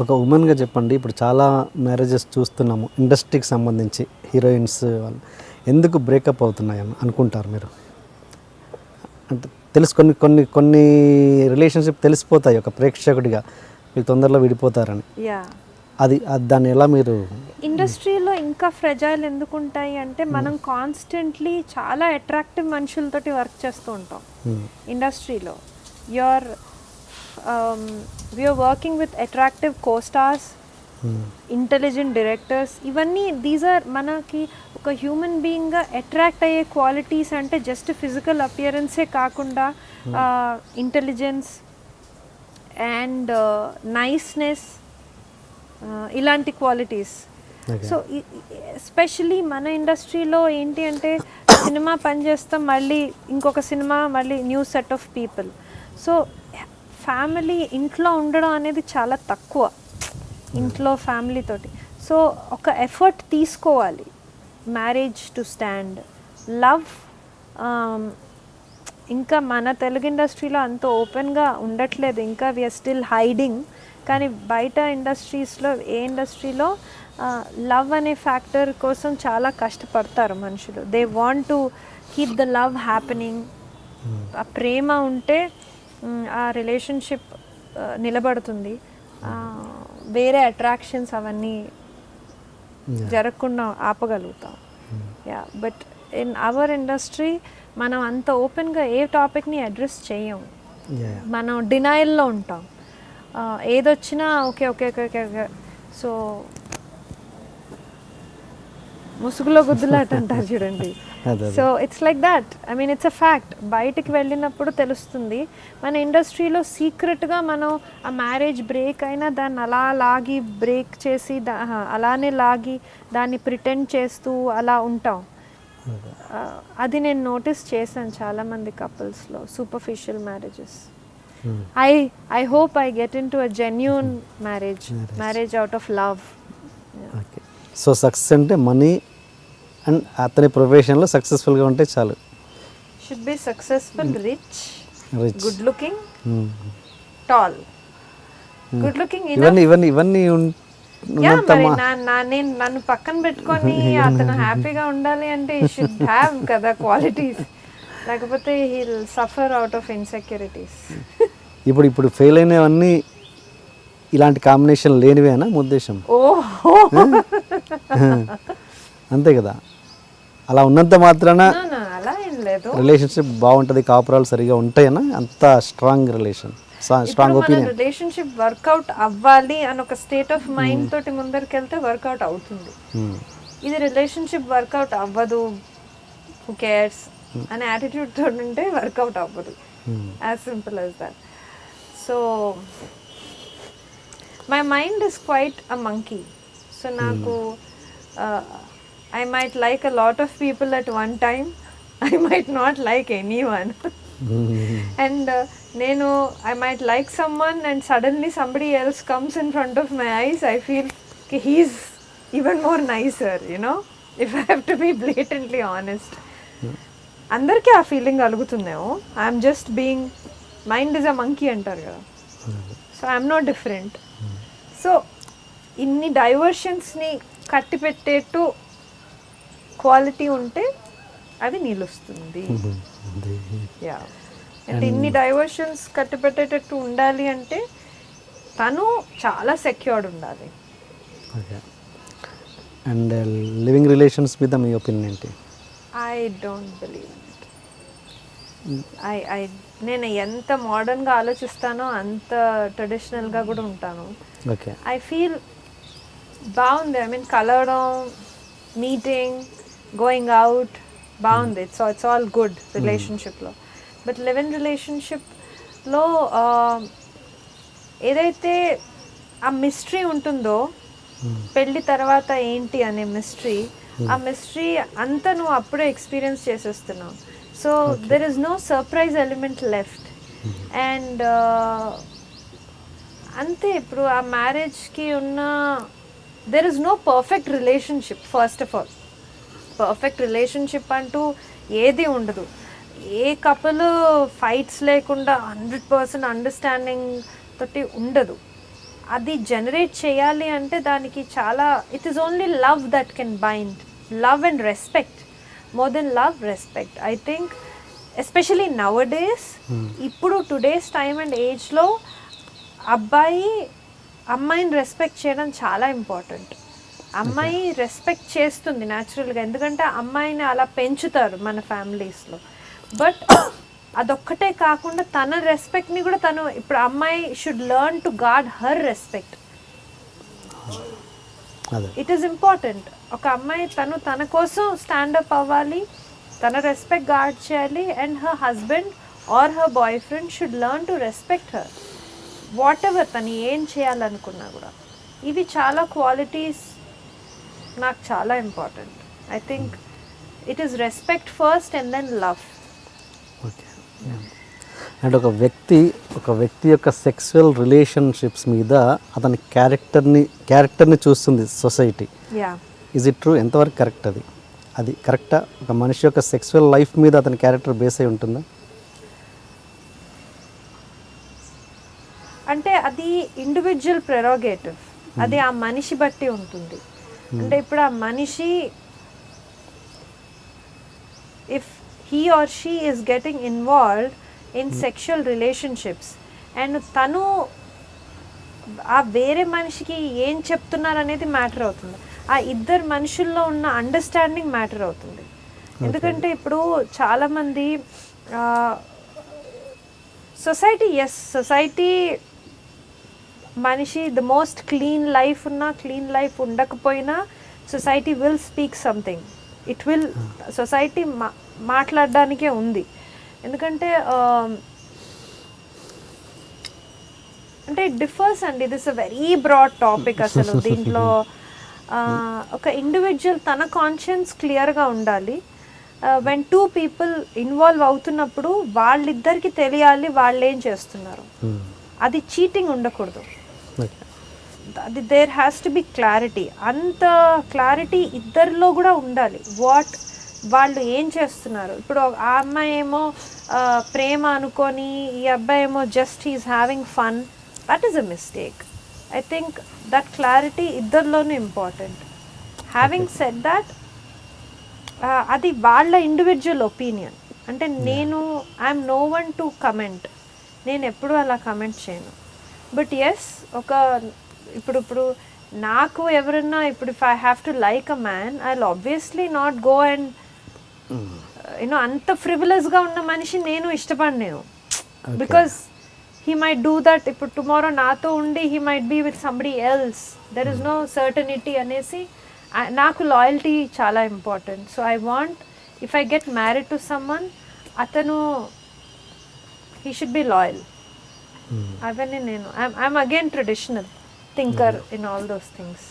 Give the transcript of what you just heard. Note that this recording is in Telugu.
ఒక ఉమెన్గా చెప్పండి ఇప్పుడు చాలా మ్యారేజెస్ చూస్తున్నాము. ఇండస్ట్రీకి సంబంధించి హీరోయిన్స్ వాళ్ళు. ఎందుకు బ్రేకప్ అవుతున్నాయి అని అనుకుంటారు మీరు? అంటే తెలుసు కొన్ని కొన్ని కొన్ని రిలేషన్షిప్ తెలిసిపోతాయి ఒక ప్రేక్షకుడిగా. వీళ్ళు తొందరలో విడిపోతారని. యా అది దాన్ని ఎలా మీరు ఇండస్ట్రీలో ఇంకా ఫ్రెజైల్ ఎందుకు ఉంటాయి అంటే మనం కాన్స్టెంట్లీ చాలా అట్రాక్టివ్ మనుషులతోటి వర్క్ చేస్తూ ఉంటాం. Hmm. ఇండస్ట్రీలో you're we're working with attractive costars. Intelligent directors ఇవన్నీ దీస్ ఆర్ మనకి ఒక హ్యూమన్ బీయింగ్గా అట్రాక్ట్ అయ్యే క్వాలిటీస్ అంటే జస్ట్ ఫిజికల్ అపియరెన్సే కాకుండా ఇంటెలిజెన్స్ అండ్ నైస్నెస్ ఇలాంటి క్వాలిటీస్. సో ఎస్పెషలీ మన ఇండస్ట్రీలో ఏంటి అంటే సినిమా పనిచేస్తాం మళ్ళీ ఇంకొక సినిమా మళ్ళీ new set of people so family ఇంట్లో ఉండడం అనేది చాలా తక్కువ. ఇంట్లో ఫ్యామిలీతోటి సో ఒక ఎఫర్ట్ తీసుకోవాలి. Marriage to stand. లవ్ ఇంకా మన తెలుగు ఇండస్ట్రీలో అంత ఓపెన్గా ఉండట్లేదు. ఇంకా వీఆర్ స్టిల్ హైడింగ్ కానీ బయట ఇండస్ట్రీస్లో ఏ ఇండస్ట్రీలో లవ్ అనే ఫ్యాక్టర్ కోసం చాలా కష్టపడతారు మనుషులు. They want to keep the love happening ఆ ప్రేమ ఉంటే ఆ రిలేషన్షిప్ నిలబడుతుంది. వేరే అట్రాక్షన్స్ అవన్నీ జరగకుండా ఆపగలుగుతాం. Yeah but in our industry మనం అంత ఓపెన్గా ఏ టాపిక్ని అడ్రస్ చేయం. మనం డినైల్లో ఉంటాం. ఏదొచ్చినా okay okay okay okay. So ముసుగులో గుద్దులాట అంటారు చూడండి. So it's like that. I mean it's a fact. బయటికి వెళ్ళినప్పుడు తెలుస్తుంది మన ఇండస్ట్రీలో సీక్రెట్గా మనం ఆ మ్యారేజ్ బ్రేక్ అయినా దాన్ని అలా లాగి బ్రేక్ చేసి దా- అలానే లాగి దాన్ని ప్రిటెండ్ చేస్తూ అలా ఉంటాం. అది. నేను నోటీస్ చేశాను చాలామంది కపుల్స్లో superficial marriages. Hmm. I I hope I get into a genuine marriage. Marriage out of love. So success అంటే మనీ అండ్ అతని ప్రొఫెషన్లో సక్సెస్ఫుల్గా ఉంటే చాలు. Should be successful rich rich good looking tall good looking ఇవన్నీ ఇవన్నీ ఇవన్నీ నేను నన్ను పక్కన పెట్టుకొని అతను హ్యాపీగా ఉండాలి అంటే షుడ్ హ్యావ్ కదా క్వాలిటీస్ లేకపోతే he'll suffer out of insecurities ఇప్పుడు ఇప్పుడు ఫెయిల్ అయినవన్నీ ఇలాంటి కాంబినేషన్ లేనివేనా ఉద్దేశం ఓహో! అంతే కదా. అలా ఉన్నంత మాత్రాన రిలేషన్షిప్ బాగుంటుంది కాపురాలు సరిగా ఉంటాయనా? అంత strong relation strong opinion. Relationship work out అవ్వాలి అని ఒక స్టేట్ ఆఫ్ మైండ్ తోటి ముందరికి వెళ్తే వర్కౌట్ అవుతుంది. ఇది రిలేషన్షిప్ వర్కౌట్ అవ్వదు. హు కేర్స్ అనే యాటిట్యూడ్ తోటి ఉంటే వర్కౌట్ అవ్వదు. As simple as that so my mind is quite a monkey so నాకు I might like a lot of people at one time I might not like anyone and నేను I might like someone and suddenly somebody else comes in front of my eyes I feel he's even more nicer you know if I have to be blatantly honest అందరికీ ఆ feeling కలుగుతుందేమో? I'm just being mind is a monkey అంటారు కదా? So I'm not different so ఇన్ని డైవర్షన్స్ని కట్టి పెట్టేట్టు క్వాలిటీ ఉంటే అది నిలుస్తుంది యా. అంటే ఇన్ని డైవర్షన్స్ కట్టి పెట్టేటట్టు ఉండాలి అంటే తను చాలా సెక్యూర్డ్ ఉండాలి. అండ్ లివింగ్ రిలేషన్స్ మీద మీ ఒపీనియన్ ఏంటి? I don't believe I I నేను ఎంత మోడర్న్గా ఆలోచిస్తానో అంత ట్రెడిషనల్గా కూడా ఉంటాను. ఓకే. ఐ ఫీల్ బాగుంది. ఐ మీన్ కలవడం మీటింగ్ గోయింగ్ అవుట్ బాగుంది ఇట్స్ ఇట్స్ ఆల్ గుడ్ రిలేషన్షిప్లో బట్ లివ్ ఇన్ రిలేషన్షిప్లో ఏదైతే ఆ మిస్టరీ ఉంటుందో పెళ్ళి తర్వాత ఏంటి అనే మిస్టరీ ఆ మిస్టరీ అంతా నువ్వు అప్పుడే experience చేసేస్తున్నావు. So there is no surprise element left and అంతే ఇప్పుడు ఆ మ్యారేజ్కి ఉన్న there is no perfect relationship first of all perfect relationship అంటూ ఏది ఉండదు. ఏ కపుల్ ఫైట్స్ లేకుండా హండ్రెడ్ పర్సెంట్ అండర్స్టాండింగ్ తోటి ఉండదు. అది జనరేట్ చేయాలి అంటే దానికి చాలా it is only love that can bind love and respect more than love respect I think especially nowadays ఇప్పుడు టుడేస్ టైమ్ అండ్ ఏజ్లో అబ్బాయి అమ్మాయిని రెస్పెక్ట్ చేయడం చాలా ఇంపార్టెంట్ అమ్మాయి రెస్పెక్ట్ చేస్తుంది న్యాచురల్గా ఎందుకంటే అమ్మాయిని అలా పెంచుతారు మన ఫ్యామిలీస్లో బట్ అదొక్కటే కాకుండా తన రెస్పెక్ట్ని కూడా తను ఇప్పుడు అమ్మాయి should learn to guard her respect it is important ఒక అమ్మాయి తను తన కోసం స్టాండప్ అవ్వాలి తన రెస్పెక్ట్ గార్డ్ చేయాలి and her husband or her boyfriend should learn to respect her whatever తను ఏం చేయాలనుకున్నా కూడా. ఇవి చాలా క్వాలిటీస్ నాకు చాలా important I think it is respect first and then love okay and ఒక వ్యక్తి ఒక వ్యక్తి యొక్క సెక్సువల్ రిలేషన్షిప్స్ మీద అతని క్యారెక్టర్ని క్యారెక్టర్ని చూస్తుంది సొసైటీ ఈజ్ ఇట్ ట్రూ ఎంతవరకు కరెక్ట్ అది? అది కరెక్టా ఒక మనిషి యొక్క సెక్సువల్ లైఫ్ మీద అతని క్యారెక్టర్ బేస్ అయి ఉంటుందా? అంటే అది ఇండివిజువల్ ప్రెరోగేటివ్ అది ఆ మనిషి బట్టి ఉంటుంది. అంటే ఇప్పుడు ఆ మనిషి if he or she is getting involved in sexual relationships and తను ఆ వేరే మనిషికి ఏం చెప్తున్నారు అనేది మ్యాటర్ అవుతుంది. ఆ ఇద్దరు మనుషుల్లో ఉన్న అండర్స్టాండింగ్ మ్యాటర్ అవుతుంది. ఎందుకంటే ఇప్పుడు చాలామంది సొసైటీ ఎస్ సొసైటీ మనిషి ద మోస్ట్ క్లీన్ లైఫ్ ఉన్నా clean life ఉండకపోయినా society will speak something it will society మా మాట్లాడడానికే ఉంది. ఎందుకంటే um, అంటే డిఫర్స్ అండి. This a very broad topic అసలు. దీంట్లో ఒక ఇండివిజువల్ తన కాన్షియన్స్ క్లియర్గా ఉండాలి. వెన్ టూ పీపుల్ ఇన్వాల్వ్ అవుతున్నప్పుడు వాళ్ళిద్దరికి తెలియాలి వాళ్ళు ఏం చేస్తున్నారు అది చీటింగ్ ఉండకూడదు. అది there has to be clarity అంత క్లారిటీ ఇద్దరిలో కూడా ఉండాలి. వాట్ వాళ్ళు ఏం చేస్తున్నారు? ఇప్పుడు ఆ అమ్మాయి ఏమో ప్రేమ అనుకొని ఈ అబ్బాయి ఏమో just is having fun that is a mistake I think that clarity ఇద్దరిలోనూ important having set that అది వాళ్ళ ఇండివిజువల్ ఒపీనియన్ అంటే నేను I'm no one to comment నేను ఎప్పుడు అలా కమెంట్ చేయను. బట్ ఎస్ ఒక ఇప్పుడు ఇప్పుడు నాకు ఎవరన్నా ఇప్పుడు if I have to like a man I obviously not go and you know అంత ఫ్రివిలస్గా ఉన్న మనిషి నేను ఇష్టపడలేను. Because he might do that ఇప్పుడు టుమారో నాతో ఉండి he might be with somebody else there is no certainty అనేసి నాకు లాయల్టీ చాలా important so I want if I get married to someone అతను హీ షుడ్ బి లాయల్ అవన్నీ నేను I'm again traditional thinker in all those things